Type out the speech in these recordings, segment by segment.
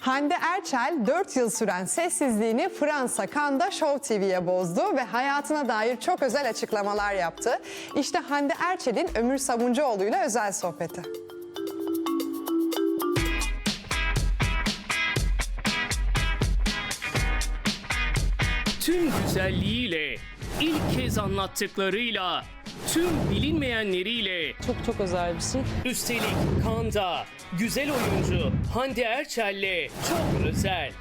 Hande Erçel 4 yıl süren sessizliğini Fransa Cannes'da Show TV'ye bozdu ve hayatına dair çok özel açıklamalar yaptı. İşte Hande Erçel'in Ömür Sabuncuoğlu ile özel sohbeti. tüm güzelliğiyle, ilk kez anlattıklarıyla, tüm bilinmeyenleriyle, Çok çok özel bir şey. üstelik Kanda, güzel oyuncu Hande Erçel'le çok özel.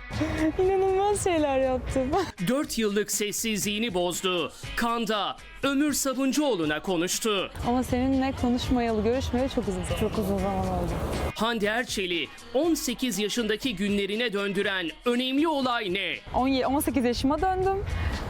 İnanılmaz şeyler yaptım. 4 yıllık sessizliğini bozdu. Kanda, Ömür Sabuncuoğlu'na konuştu. Ama seninle konuşmayalı, görüşmeyeli çok uzun. Çok uzun zaman oldu. Hande Erçel'i 18 yaşındaki günlerine döndüren önemli olay ne? 17 18 yaşıma döndüm.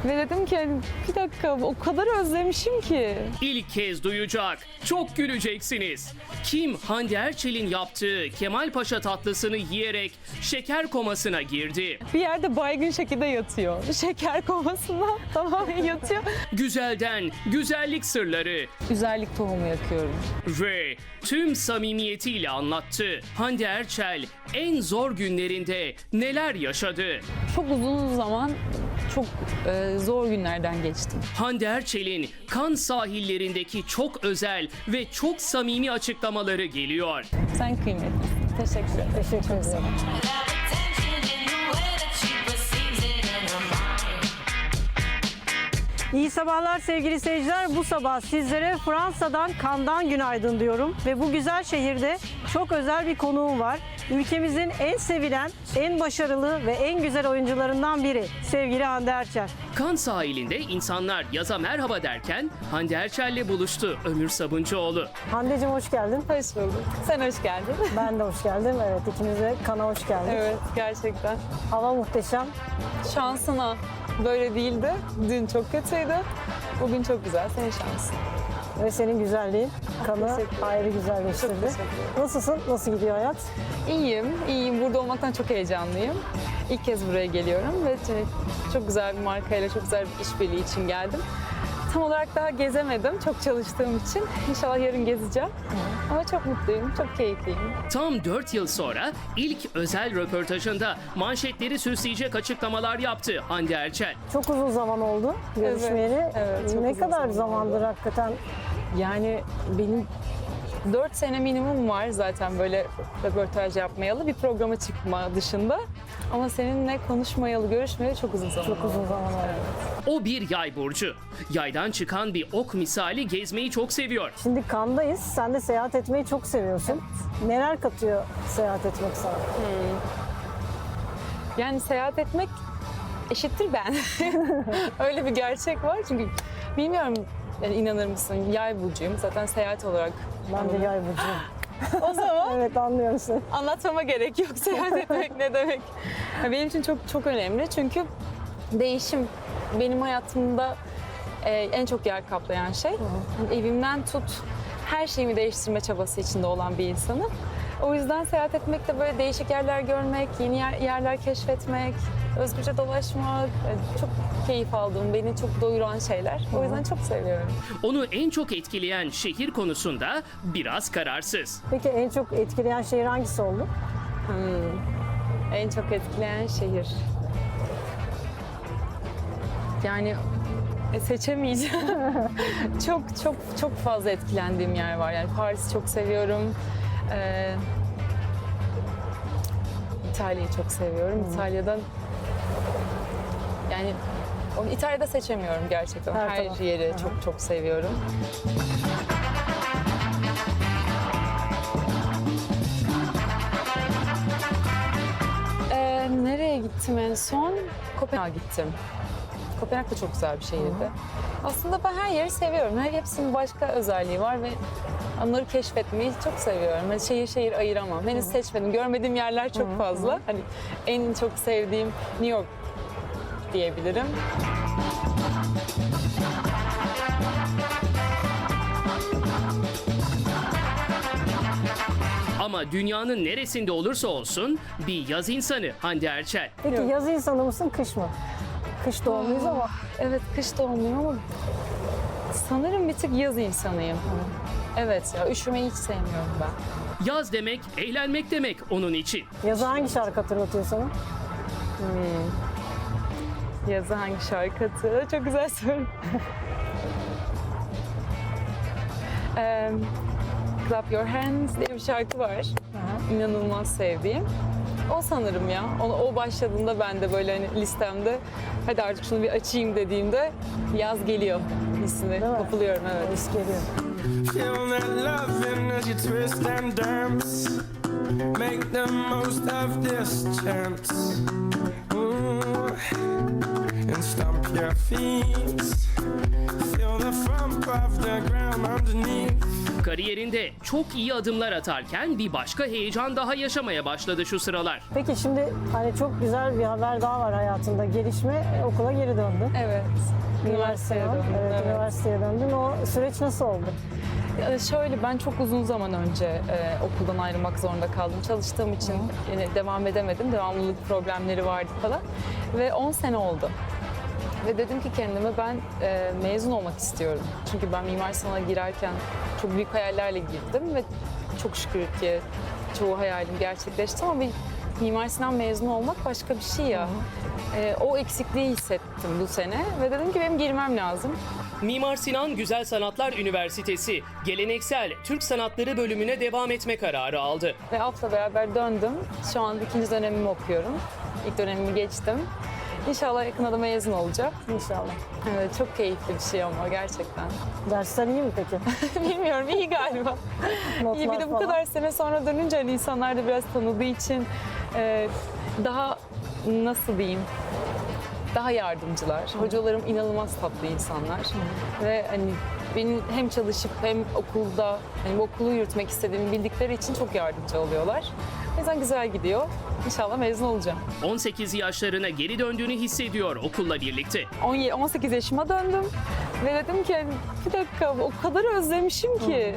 Ve dedim ki hani, bir dakika o kadar özlemişim ki. İlk kez duyacak. Çok güleceksiniz. Kim Hande Erçel'in yaptığı Kemal Paşa tatlısını yiyerek şeker komasına girdi? Bir yerde baygın şekilde yatıyor. Şeker komasında tamamen yatıyor. Güzelden güzellik sırları Güzellik tohumu yakıyorum. ve tüm samimiyetiyle anlattı. Hande Erçel en zor günlerinde neler yaşadı? Çok uzun zaman çok e, zor günlerden geçtim. Hande Erçel'in kan sahillerindeki çok özel ve çok samimi açıklamaları geliyor. Sen kıymetlisin. Teşekkür ederim. Teşekkür ederim. İyi sabahlar sevgili seyirciler. Bu sabah sizlere Fransa'dan Kandan günaydın diyorum. Ve bu güzel şehirde çok özel bir konuğum var. Ülkemizin en sevilen, en başarılı ve en güzel oyuncularından biri. Sevgili Hande Erçel. Kan sahilinde insanlar yaza merhaba derken Hande Erçel'le buluştu Ömür Sabuncuoğlu. Hande'cim hoş geldin. Hoş bulduk. Sen hoş geldin. Ben de hoş geldim. Evet ikimiz de kana hoş geldik. evet gerçekten. Hava muhteşem. Şansına böyle değildi. Dün çok kötüydü. Bugün çok güzel. Senin şansın. Ve senin güzelliğin kanı Teşekkür ederim. ayrı güzelleştirdi. Nasılsın? Nasıl gidiyor hayat? İyiyim, iyiyim. Burada olmaktan çok heyecanlıyım. İlk kez buraya geliyorum ve çok güzel bir markayla, çok güzel bir işbirliği için geldim. Tam olarak daha gezemedim çok çalıştığım için. İnşallah yarın gezeceğim. Ama çok mutluyum, çok keyifliyim. Tam 4 yıl sonra ilk özel röportajında manşetleri süsleyecek açıklamalar yaptı Hande Erçel. Çok uzun zaman oldu görüşmeyeli. evet, çok ne uzun kadar zaman zamandır hakikaten Yani benim 4 sene minimum var zaten böyle röportaj yapmayalı bir programa çıkma dışında. Ama seninle konuşmayalı, görüşmeyeli çok uzun zaman çok uzun zaman oldu. O bir yay burcu. Yaydan çıkan bir ok misali gezmeyi çok seviyor. Şimdi Kandayız. Sen de seyahat etmeyi çok seviyorsun. Neler katıyor seyahat etmek sana? Yani seyahat etmek eşittir ben. Öyle bir gerçek var çünkü bilmiyorum yani inanır mısın yay burcuyum zaten seyahat olarak. Ben de yay burcuyum. O zaman evet anlıyorum seni. anlatmama gerek yok seyahat etmek ne demek. Benim için çok çok önemli çünkü değişim benim hayatımda e, en çok yer kaplayan şey. Evimden tut her şeyimi değiştirme çabası içinde olan bir insanım. O yüzden seyahat etmek de böyle değişik yerler görmek, yeni yer- yerler keşfetmek, özgürce dolaşmak e, çok keyif aldığım, beni çok doyuran şeyler. O yüzden çok seviyorum. Onu en çok etkileyen şehir konusunda biraz kararsız. Peki en çok etkileyen şehir hangisi oldu? En çok etkileyen şehir. Yani e, seçemeyeceğim. çok çok çok fazla etkilendiğim yer var. Yani Paris'i çok seviyorum. Ee, İtalya'yı çok seviyorum. İtalya'dan yani onu İtalya'da seçemiyorum gerçekten. Her Her, taraf. yeri hı. çok çok seviyorum. Ee, nereye gittim en son? Kopenhag'a gittim. Kopenhag da çok güzel bir şehirdi. Aslında ben her yeri seviyorum. Her hepsinin başka özelliği var ve onları keşfetmeyi çok seviyorum. Yani şehir şehir ayıramam. Henüz seçmedim. Görmediğim yerler çok fazla. Hani en çok sevdiğim New York diyebilirim. Ama dünyanın neresinde olursa olsun bir yaz insanı Hande Erçel. Peki yaz insanı mısın, kış mı? Kış doğumluyuz ama Evet kış doğumluyum ama sanırım bir tık yaz insanıyım. Evet ya üşümeyi hiç sevmiyorum ben. Yaz demek, eğlenmek demek onun için. Yazı hangi şarkı hatırlatıyor sana? Yazı hangi şarkı hatırlıyor? Çok güzel soru. Em, Clap Your Hands diye bir şarkı var. İnanılmaz sevdiğim. O sanırım ya. O, o başladığında ben de böyle hani listemde hadi artık şunu bir açayım dediğimde yaz geliyor hissine mi? kapılıyorum evet. His geliyor. Feel that loving as you twist and dance. Make the most of this chance. Ooh. And stomp your feet. Kariyerinde çok iyi adımlar atarken bir başka heyecan daha yaşamaya başladı şu sıralar. Peki şimdi hani çok güzel bir haber daha var hayatında. Gelişme e, okula geri döndün. Evet. Üniversiteye döndüm. Evet, evet. üniversiteye döndün. O süreç nasıl oldu? Şöyle ben çok uzun zaman önce e, okuldan ayrılmak zorunda kaldım. Çalıştığım için yine devam edemedim. Devamlılık problemleri vardı falan. Ve 10 sene oldu. Ve dedim ki kendime ben e, mezun olmak istiyorum. Çünkü ben mimar sanatına girerken çok büyük hayallerle girdim ve çok şükür ki çoğu hayalim gerçekleşti ama bir Mimar Sinan mezunu olmak başka bir şey ya. E, o eksikliği hissettim bu sene ve dedim ki benim girmem lazım. Mimar Sinan Güzel Sanatlar Üniversitesi geleneksel Türk Sanatları bölümüne devam etme kararı aldı. Ve AF'la beraber döndüm. Şu an ikinci dönemimi okuyorum. İlk dönemimi geçtim. İnşallah yakında da mezun olacağım. İnşallah. Evet, çok keyifli bir şey ama gerçekten. Dersler iyi mi peki? Bilmiyorum iyi galiba. İyi bir de bu falan. kadar sene sonra dönünce hani insanlar da biraz tanıdığı için e, daha nasıl diyeyim daha yardımcılar. Hocalarım inanılmaz tatlı insanlar. Ve hani benim hem çalışıp hem okulda hani bu okulu yürütmek istediğimi bildikleri için çok yardımcı oluyorlar. O yüzden güzel gidiyor. İnşallah mezun olacağım. 18 yaşlarına geri döndüğünü hissediyor okulla birlikte. 17 18 yaşıma döndüm ve dedim ki bir dakika o kadar özlemişim ki.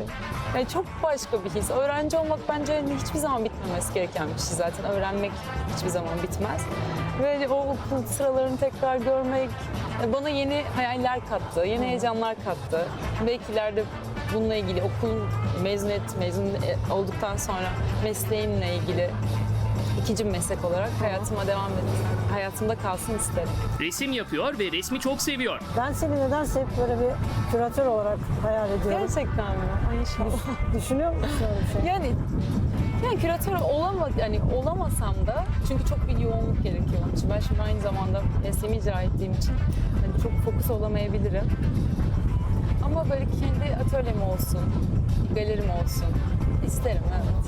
Yani çok başka bir his. Öğrenci olmak bence hiçbir zaman bitmemesi gereken bir şey zaten. Öğrenmek hiçbir zaman bitmez. Ve o okul sıralarını tekrar görmek bana yeni hayaller kattı, yeni heyecanlar kattı. Belki ileride bununla ilgili okul mezuniyet mezun e, olduktan sonra mesleğimle ilgili ikinci bir meslek olarak hayatıma devam edin. Hayatımda kalsın isterim. Resim yapıyor ve resmi çok seviyor. Ben seni nedense hep böyle bir küratör olarak hayal ediyorum. Gerçekten mi? Ay inşallah. Düşünüyor musun öyle bir şey? Yani yani küratör olama, yani olamasam da çünkü çok bir yoğunluk gerekiyor onun için. Ben şimdi aynı zamanda mesleğimi icra ettiğim için hani çok fokus olamayabilirim. Ama böyle kendi atölyem olsun, galerim olsun isterim evet.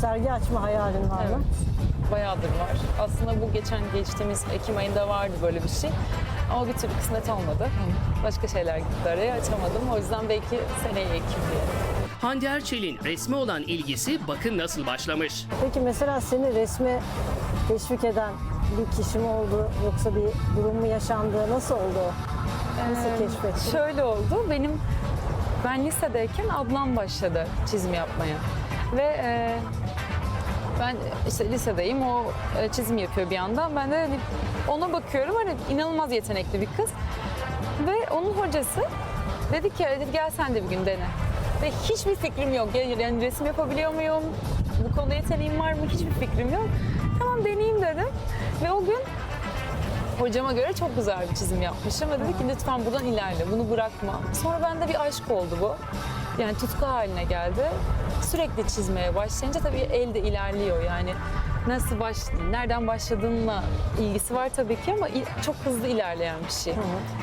Sergi açma hayalin var mı? Evet. Bayağıdır var. Aslında bu geçen geçtiğimiz Ekim ayında vardı böyle bir şey. Ama bir türlü kısmet olmadı. Başka şeyler gitti araya açamadım. O yüzden belki seneye Ekim diye. Hande Erçel'in resme olan ilgisi bakın nasıl başlamış. Peki mesela seni resme teşvik eden bir kişi mi oldu yoksa bir durum mu yaşandı? Nasıl oldu? Nasıl Ee, keşfettin? Şöyle oldu. Benim ben lisedeyken ablam başladı çizim yapmaya. Ve e, ben işte lisedeyim. O e, çizim yapıyor bir yandan. Ben de hani ona bakıyorum. Hani inanılmaz yetenekli bir kız. Ve onun hocası dedi ki "Hadi gel sen de bir gün dene. Ve hiçbir fikrim yok. Yani yani resim yapabiliyor muyum? Bu konuda yeteneğim var mı? Hiçbir fikrim yok. Tamam deneyeyim dedim. Ve o gün hocama göre çok güzel bir çizim yapmışım ve dedi ki lütfen buradan ilerle, bunu bırakma. Sonra bende bir aşk oldu bu. Yani tutku haline geldi. Sürekli çizmeye başlayınca tabii el de ilerliyor yani. Nasıl baş, nereden başladığınla ilgisi var tabii ki ama çok hızlı ilerleyen bir şey.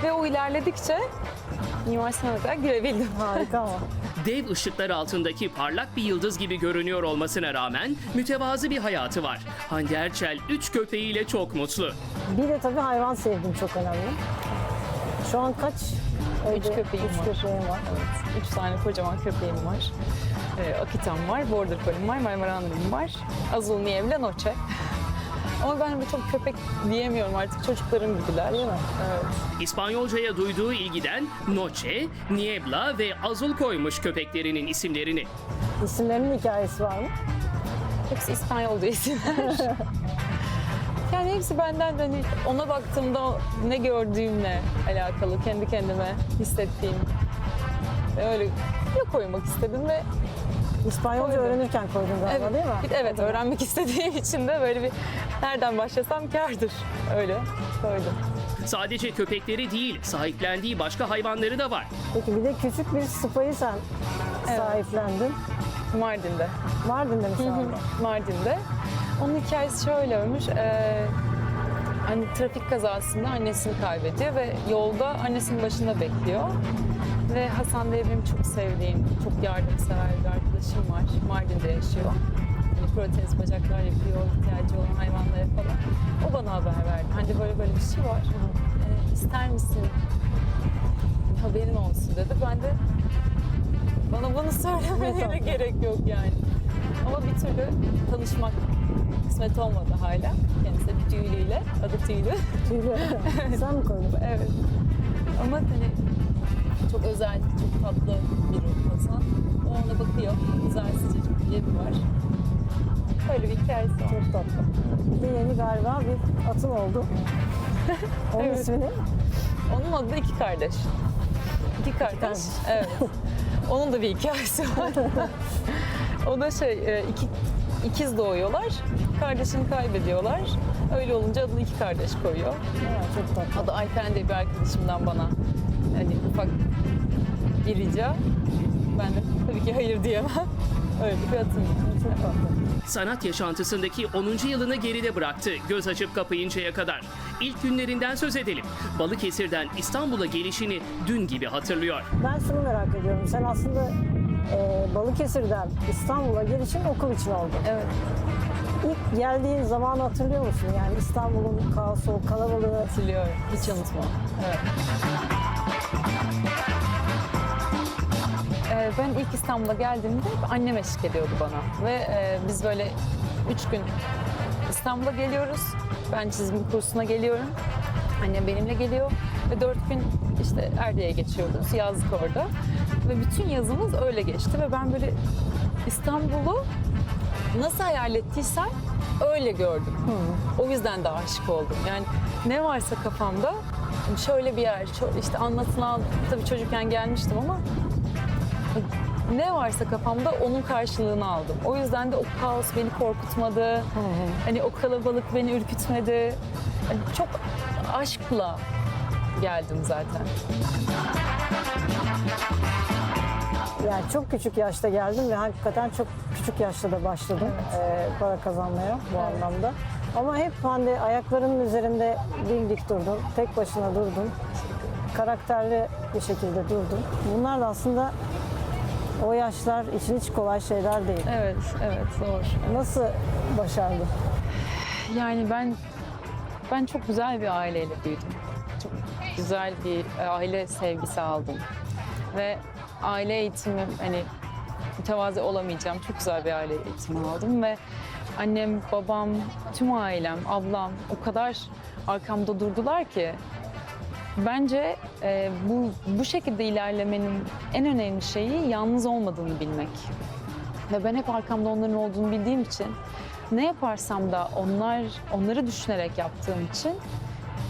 Ve o ilerledikçe Mimar Sinan'a kadar girebildim. Harika ama. Dev ışıklar altındaki parlak bir yıldız gibi görünüyor olmasına rağmen mütevazı bir hayatı var. Hande Erçel üç köpeğiyle çok mutlu. Bir de tabii hayvan sevgim çok önemli. Şu an kaç Üç evde- köpeğim üç var. köpeğim var. Evet, üç tane kocaman köpeğim var. Ee, Akitam var, Border Collie'm var, Marmaranda'm var. Azul Nievle Noche. Ama ben de çok köpek diyemiyorum artık çocuklarım gibiler. Değil mi? Evet. İspanyolcaya duyduğu ilgiden Noche, Niebla ve Azul koymuş köpeklerinin isimlerini. İsimlerinin hikayesi var mı? Hepsi İspanyolca isimler. yani hepsi benden hani ona baktığımda ne gördüğümle alakalı, kendi kendime hissettiğim. Ve öyle öyle koymak istedim ve İspanyolca Koydum. öğrenirken koydun galiba Evet, değil mi? evet öğrenmek istediğim için de böyle bir nereden başlasam kârdır. Öyle koydum. Sadece köpekleri değil, sahiplendiği başka hayvanları da var. Peki bir de küçük bir sıpayı sen sahiplendin. Mardin'de. Mardin'de mi şu anda? Mardin'de. Onun hikayesi şöyle olmuş. Ee, hani trafik kazasında annesini kaybediyor ve yolda annesinin başında bekliyor. Ve Hasan diye benim çok sevdiğim, çok yardımsever bir arkadaşım var. Mardin'de yaşıyor. Hani protez bacaklar yapıyor, ihtiyacı olan hayvanlara falan. O bana haber verdi. Hani böyle böyle bir şey var. Hani ister misin? Haberin olsun dedi. Ben de bana bunu söylemene gerek yok yani. Ama bir türlü tanışmak kısmet olmadı hala. Kendisi de tüylüyle, adı tüylü. Tüylü. sen mi koydun? evet. Ama hani çok özel, çok tatlı bir ruh Hasan. O ona bakıyor. Güzel sıcacık bir evi var. Böyle bir hikayesi var. Çok tatlı. Bir yeni galiba bir atın oldu. Onun Evet. ismi ne? Onun adı da iki kardeş. İki kardeş. Evet. Onun da bir hikayesi var. o da şey, e, iki, ikiz doğuyorlar. Kardeşini kaybediyorlar. Öyle olunca adını iki kardeş koyuyor. Ha, çok tatlı. Da Ayfen diye bir arkadaşımdan bana hani ufak bir rica. Ben de tabii ki hayır diyemem. Öyle bir atım. Çok tatlı. Sanat yaşantısındaki 10. yılını geride bıraktı göz açıp kapayıncaya kadar. İlk günlerinden söz edelim. Balıkesir'den İstanbul'a gelişini dün gibi hatırlıyor. Ben şunu merak ediyorum. Sen aslında e, Balıkesir'den İstanbul'a gelişin okul için oldu. Evet. İlk geldiğin zamanı hatırlıyor musun? Yani İstanbul'un kaosu, kalabalığı. Hatırlıyorum. Hiç unutmam. Evet. Ben ilk İstanbul'a geldiğimde annem eşlik ediyordu bana. Ve e, biz böyle üç gün İstanbul'a geliyoruz. Ben çizim kursuna geliyorum. Annem benimle geliyor. Ve dört gün işte Erdiye'ye geçiyoruz. Yazlık orada. Ve bütün yazımız öyle geçti. Ve ben böyle İstanbul'u nasıl hayal ettiysem öyle gördüm. O yüzden de aşık oldum. Yani ne varsa kafamda şöyle bir yer, şö- işte anlatılan tabii çocukken gelmiştim ama ne varsa kafamda onun karşılığını aldım. O yüzden de o kaos beni korkutmadı. Hani o kalabalık beni ürkütmedi. Hani çok aşkla geldim zaten. Yani çok küçük yaşta geldim ve hakikaten çok küçük yaşta da başladım e, para kazanmaya bu anlamda. Ama hep hani ayaklarının üzerinde dimdik durdun, tek başına durdun, karakterli bir şekilde durdun. Bunlar da aslında o yaşlar için hiç kolay şeyler değil. Evet, evet zor. Nasıl başardın? Yani ben ben çok güzel bir aileyle büyüdüm. Çok güzel bir e, aile sevgisi aldım. Ve aile eğitimi hani mütevazi olamayacağım. Çok güzel bir aile eğitimi aldım ve annem, babam, tüm ailem, ablam o kadar arkamda durdular ki bence e, bu bu şekilde ilerlemenin en önemli şeyi yalnız olmadığını bilmek. Ve ben hep arkamda onların olduğunu bildiğim için ne yaparsam da onlar onları düşünerek yaptığım için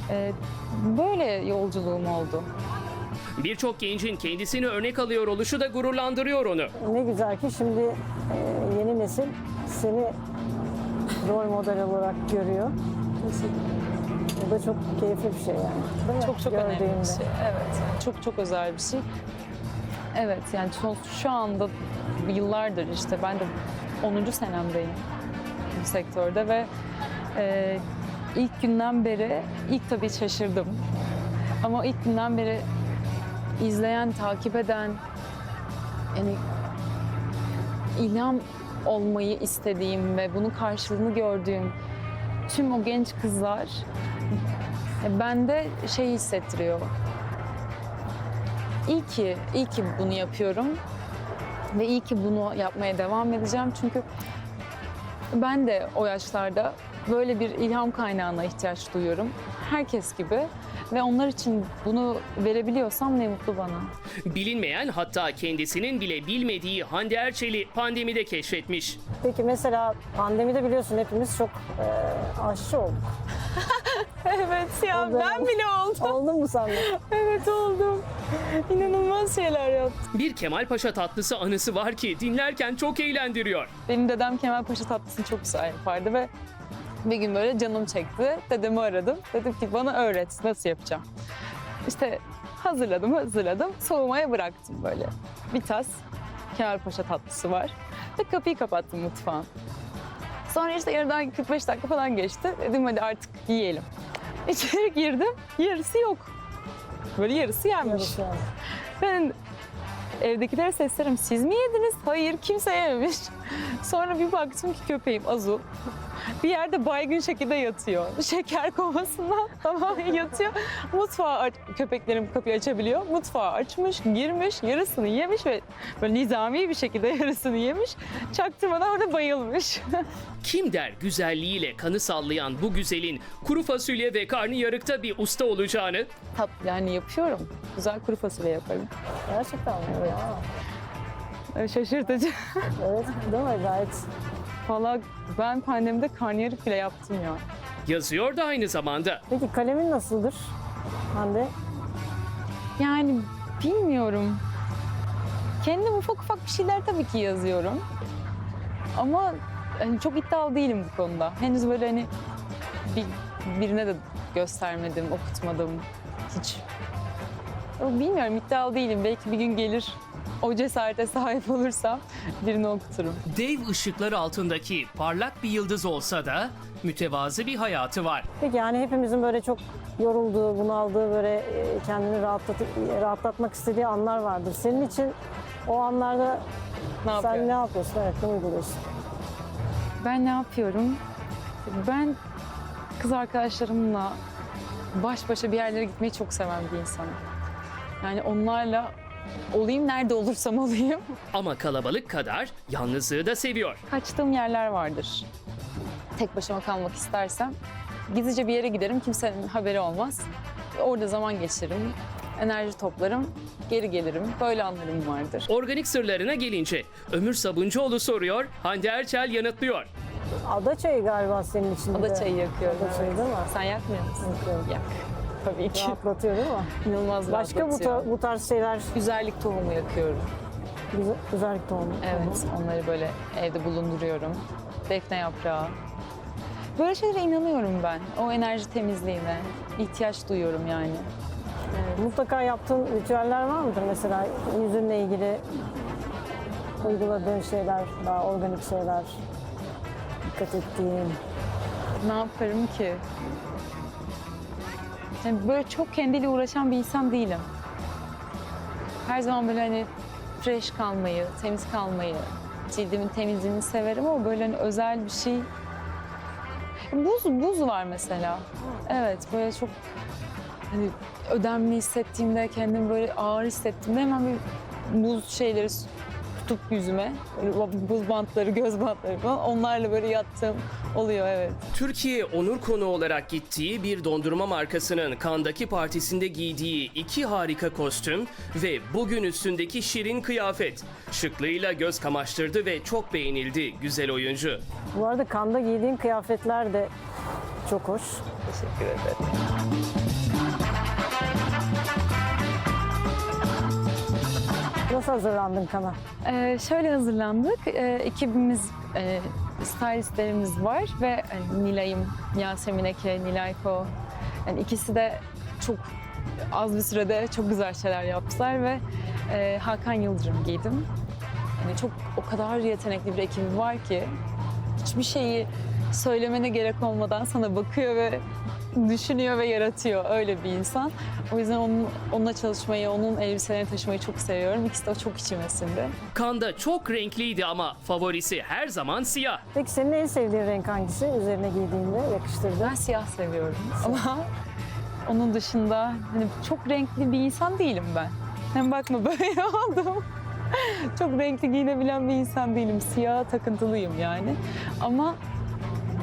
e, böyle yolculuğum oldu. Birçok gencin kendisini örnek alıyor oluşu da gururlandırıyor onu. Ne güzel ki şimdi e, yeni nesil seni rol model olarak görüyor. Bu da çok keyifli bir şey yani. Değil mi? Çok çok önemli bir şey. Evet. Çok çok özel bir şey. Evet yani şu anda yıllardır işte ben de 10. senemdeyim bu sektörde ve e, ilk günden beri ilk tabii şaşırdım. Ama ilk günden beri izleyen, takip eden yani ilham olmayı istediğim ve bunun karşılığını gördüğüm tüm o genç kızlar e, bende şey hissettiriyor. İyi ki, iyi ki bunu yapıyorum ve iyi ki bunu yapmaya devam edeceğim çünkü ben de o yaşlarda böyle bir ilham kaynağına ihtiyaç duyuyorum. Herkes gibi ve onlar için bunu verebiliyorsam ne mutlu bana. Bilinmeyen hatta kendisinin bile bilmediği Hande Erçel'i pandemide keşfetmiş. Peki mesela pandemide biliyorsun hepimiz çok e, aşçı olduk. evet ya Oldu. ben bile oldum. Oldun mu sen de? evet oldum. İnanılmaz şeyler yaptım. Bir Kemal Paşa tatlısı anısı var ki dinlerken çok eğlendiriyor. Benim dedem Kemal Paşa tatlısını çok güzel yapardı ve bir gün böyle canım çekti. Dedemi aradım. Dedim ki bana öğret nasıl yapacağım. İşte hazırladım hazırladım. Soğumaya bıraktım böyle. Bir tas Kemal Paşa tatlısı var. Ve kapıyı kapattım mutfağın. Sonra işte yarıdan 45 dakika falan geçti. Dedim hadi artık yiyelim. İçeri girdim. Yarısı yok. Böyle yarısı yenmiş. Ben evdekilere seslerim siz mi yediniz? Hayır kimse yememiş. Sonra bir baktım ki köpeğim Azu bir yerde baygın şekilde yatıyor. Şeker komasından tamamen yatıyor. Mutfağı aç, köpeklerim kapıyı açabiliyor. Mutfağı açmış, girmiş, yarısını yemiş ve böyle nizami bir şekilde yarısını yemiş. Çaktırmadan orada bayılmış. Kim der güzelliğiyle kanı sallayan bu güzelin kuru fasulye ve karnıyarıkta bir usta olacağını? Tat, yani yapıyorum. Güzel kuru fasulye yaparım. Gerçekten mi? Öyle Şaşırtıcı. Evet değil mi? Gayet. Valla ben pandemide karnıyarık bile yaptım ya. Yazıyor da aynı zamanda. Peki kalemin nasıldır? Hande. Yani bilmiyorum. Kendim ufak ufak bir şeyler tabii ki yazıyorum. Ama hani çok iddialı değilim bu konuda. Henüz böyle hani bir, birine de göstermedim, okutmadım. Hiç. Bilmiyorum iddialı değilim. Belki bir gün gelir o cesarete sahip olursam birini okuturum. Dev ışıklar altındaki parlak bir yıldız olsa da mütevazı bir hayatı var. Peki yani hepimizin böyle çok yorulduğu, bunaldığı, böyle e, kendini rahatlat rahatlatmak istediği anlar vardır. Senin için o anlarda Ne sen yapıyorum? ne yapıyorsun? Evet, ne uyguluyorsun? Ben ne yapıyorum? Ben kız arkadaşlarımla baş başa bir yerlere gitmeyi çok seven bir insanım. Yani onlarla olayım nerede olursam olayım. Ama kalabalık kadar yalnızlığı da seviyor. Kaçtığım yerler vardır. Tek başıma kalmak istersem gizlice bir yere giderim kimsenin haberi olmaz. Orada zaman geçiririm, enerji toplarım, geri gelirim. Böyle anlarım vardır. Organik sırlarına gelince Ömür Sabuncuoğlu soruyor, Hande Erçel yanıtlıyor. Ada çayı galiba senin için. de. Ada çayı yakıyorum. Ada çayı değil mi? Sen yakmıyor musun? Yakıyorum. Yak. Tabii ki. Rahatlatıyor değil mi? İnanılmaz Başka bu, ta- bu tarz şeyler Güzellik tohumu yakıyorum. güzel, güzellik tohumu. Evet, onları böyle evde bulunduruyorum. Defne yaprağı. Böyle şeylere inanıyorum ben. O enerji temizliğine ihtiyaç duyuyorum yani. Mutlaka yaptığın ritüeller var mıdır? Mesela yüzünle ilgili uyguladığın şeyler, daha organik şeyler, dikkat ettiğin. Ne yaparım ki? Yani böyle çok kendiyle uğraşan bir insan değilim. Her zaman böyle hani fresh kalmayı, temiz kalmayı, cildimin temizliğini severim ama böyle hani özel bir şey. Buz, buz var mesela. Evet böyle çok hani ödemli hissettiğimde, kendimi böyle ağır hissettiğimde hemen bir buz şeyleri tutup yüzüme, böyle buz bantları, göz bantları falan onlarla böyle yattığım oluyor evet. Türkiye onur konu olarak gittiği bir dondurma markasının kandaki partisinde giydiği iki harika kostüm ve bugün üstündeki şirin kıyafet. Şıklığıyla göz kamaştırdı ve çok beğenildi güzel oyuncu. Bu arada kanda giydiğin kıyafetler de çok hoş. Teşekkür ederim. Nasıl hazırlandın kana? Ee, şöyle hazırlandık. Ee, ekibimiz, e, stylistlerimiz var ve hani, Nilay'ım, Yasemin Eke, Nilay Ko. Yani ikisi de çok az bir sürede çok güzel şeyler yaptılar ve e, Hakan Yıldırım giydim. Yani çok o kadar yetenekli bir ekibi var ki hiçbir şeyi söylemene gerek olmadan sana bakıyor ve düşünüyor ve yaratıyor öyle bir insan. O yüzden onun, onunla çalışmayı, onun elbiselerini taşımayı çok seviyorum. İkisi de çok içime sindi. Kanda çok renkliydi ama favorisi her zaman siyah. Peki senin en sevdiğin renk hangisi? Üzerine giydiğinde yakıştırdığın. Ben siyah seviyorum ama onun dışında hani çok renkli bir insan değilim ben. Hem bakma böyle oldum. çok renkli giyinebilen bir insan değilim. Siyah takıntılıyım yani. Ama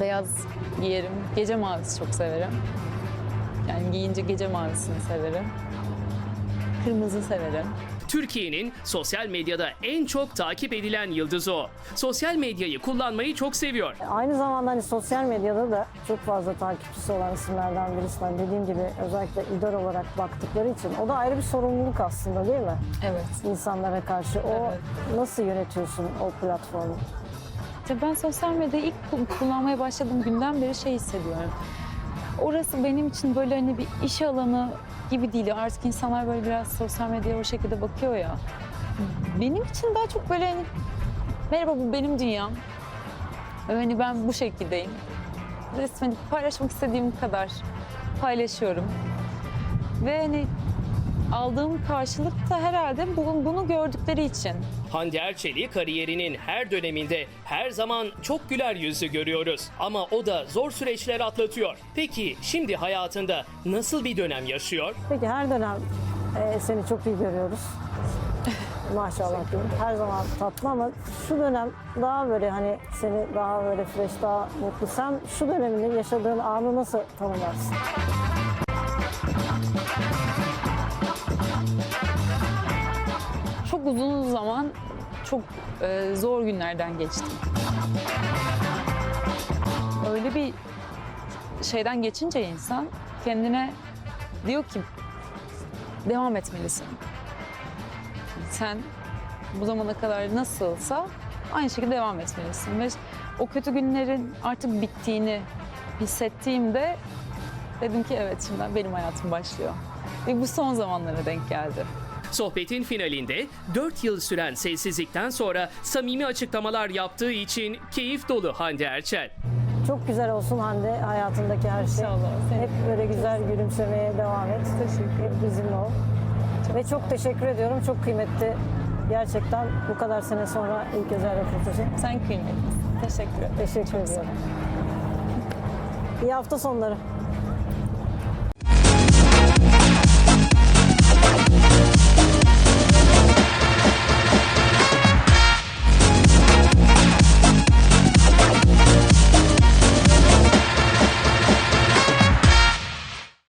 beyaz giyerim. Gece mavisi çok severim. Yani giyince gece mavisini severim. Kırmızı severim. Türkiye'nin sosyal medyada en çok takip edilen yıldızı o. Sosyal medyayı kullanmayı çok seviyor. Aynı zamanda hani sosyal medyada da çok fazla takipçisi olan isimlerden birisi. Hani dediğim gibi özellikle idol olarak baktıkları için. O da ayrı bir sorumluluk aslında değil mi? Evet. İnsanlara karşı. O Evet. nasıl yönetiyorsun o platformu? İşte ben sosyal medyayı ilk ku- kullanmaya başladığım günden beri şey hissediyorum. Orası benim için böyle hani bir iş alanı gibi değil. Artık insanlar böyle biraz sosyal medyaya o şekilde bakıyor ya. Benim için daha çok böyle hani merhaba bu benim dünyam. Hani ben bu şekildeyim. Resmen paylaşmak istediğim kadar paylaşıyorum. Ve hani aldığım karşılık da herhalde bu- bunu gördükleri için. Hande Erçel'i kariyerinin her döneminde her zaman çok güler yüzlü görüyoruz. Ama o da zor süreçler atlatıyor. Peki şimdi hayatında nasıl bir dönem yaşıyor? Peki her dönem e, seni çok iyi görüyoruz. Maşallah diyeyim. Her zaman tatlı ama şu dönem daha böyle hani seni daha böyle fresh, daha mutlu. Sen şu dönemini yaşadığın anı nasıl tanımlarsın? Uzun zaman çok e, zor günlerden geçtim. Öyle bir şeyden geçince insan kendine diyor ki devam etmelisin. Sen bu zamana kadar nasılsa aynı şekilde devam etmelisin. Ve o kötü günlerin artık bittiğini hissettiğimde dedim ki evet şimdi benim hayatım başlıyor. Ve bu son zamanlara denk geldi. Sohbetin finalinde 4 yıl süren sessizlikten sonra samimi açıklamalar yaptığı için keyif dolu Hande Erçel. Çok güzel olsun Hande hayatındaki her şey. İnşallah. Hep böyle güzel gülümsemeye devam et. Teşekkür Hep bizimle ol. Ve çok teşekkür ediyorum. Çok kıymetli. Gerçekten bu kadar sene sonra ilk özel röportajı. Sen kıymetlisin. Teşekkür ederim. Teşekkür ediyorum. İyi hafta sonları.